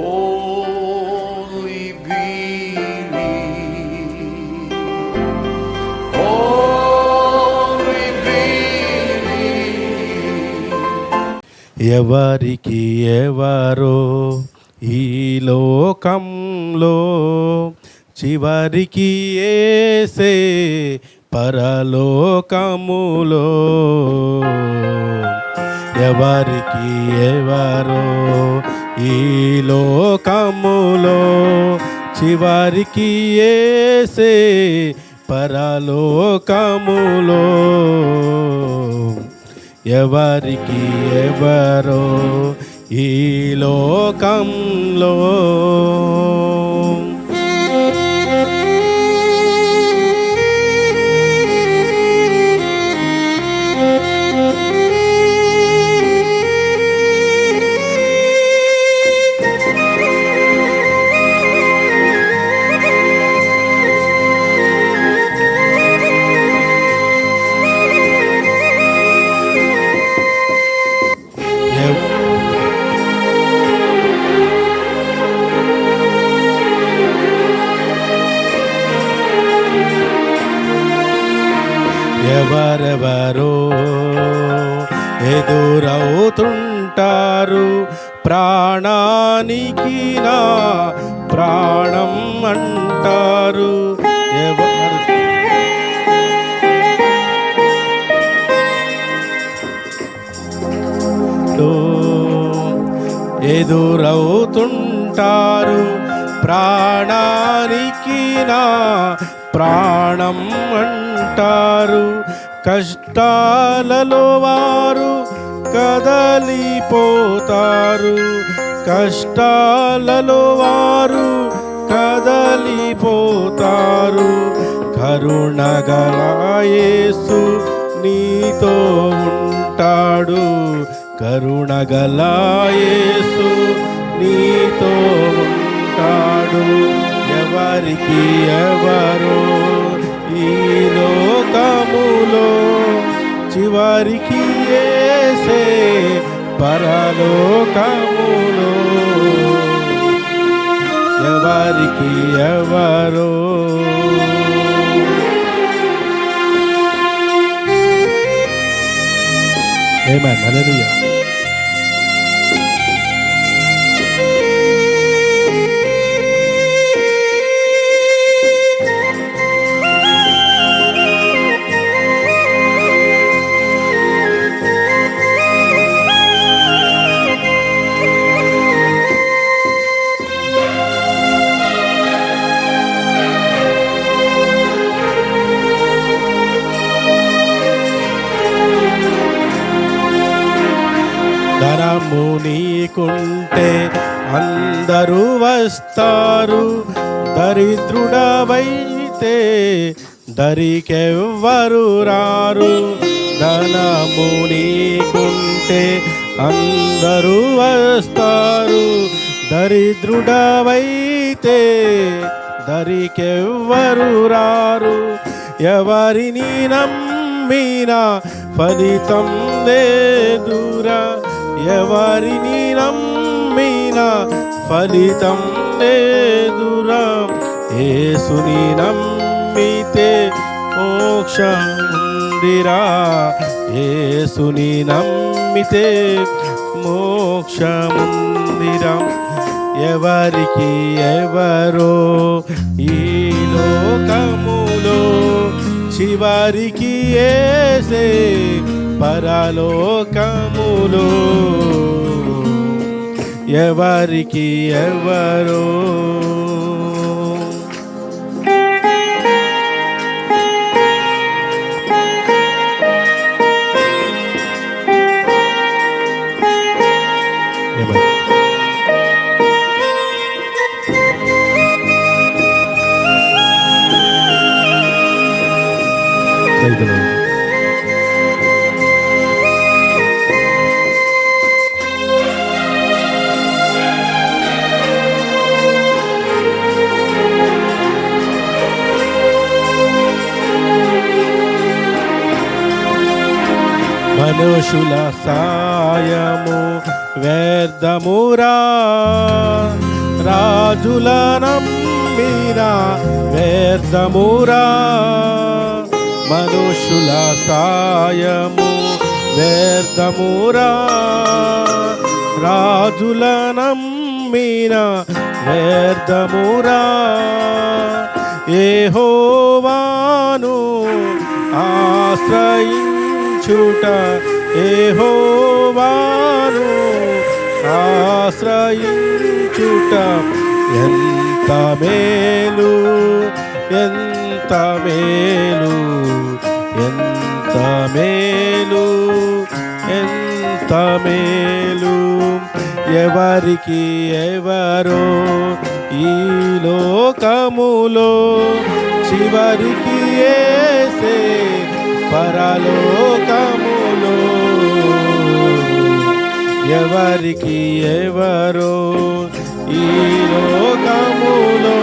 Only believe. Only believe. ఎవరికి ఎవరో ఈ లోకంలో చివరికి ఏసే పరలోకములో ఎవరికి ఎవరో ఈ లోకములో చివరికి ఏసే పరలోకములో ఎవరికి ఎవరో ఈ లోకంలో ఎవరెవరో ఎదురవుతుంటారు ప్రాణానికి నా ప్రాణం అంటారు. ఎవరు? ఎదురవుతుంటారు ప్రాణానికి నా ప్రాణం అంటారు. కష్టాలలో వారు కదలిపోతారు. కష్టాలలో వారు కదలిపోతారు. కరుణ యేసు నీతో ఉంటాడు. కరుణ యేసు నీతో ఉంటాడు. ఎవరికి ఎవరో ఈలో లోకములో చివరికి ఏసే పరలోకములో ఎవరికి ఎవరో Amen. Hallelujah. అందరూ వస్తారు. దరిద్రుడవైతే దరికెవ్వరు రారు. ధనము నీకుంటే అందరూ వస్తారు. దరిద్రుడవైతే దరికెవ్వరు రారు. ఎవరిని నమ్మినా ఫలితం లేదురా. ఎవరిని నమ్మి ఫలితం లేదురా యేసుని నమ్మితే మోక్షముందిరా యేసుని నమ్మితే మోక్షముందిరా ఎవరికి ఎవరో ఈ లోకములో చివరికి ఏసే పరలోకములో ఎవరికి ఎవరో మనుషుల సాయము వ్యర్థమురా. రాజుల నమ్మిన వ్యర్థమురా. మనుషుల సాయము వ్యర్థమురా. రాజుల నమ్మినా వ్యర్థమురా. ఏహోవాను ఆశ్రయించుట ఏహోవాను ఆశ్రయించుట ఎంత మేలు ఎంత మేలు ఎంత మేలు ఎంత మేలు. ఎవరికి ఎవరో ఈ లోకములో చివరికి ఏసే పరలోకములో ఎవరికి ఎవరో ఈ లోకములో?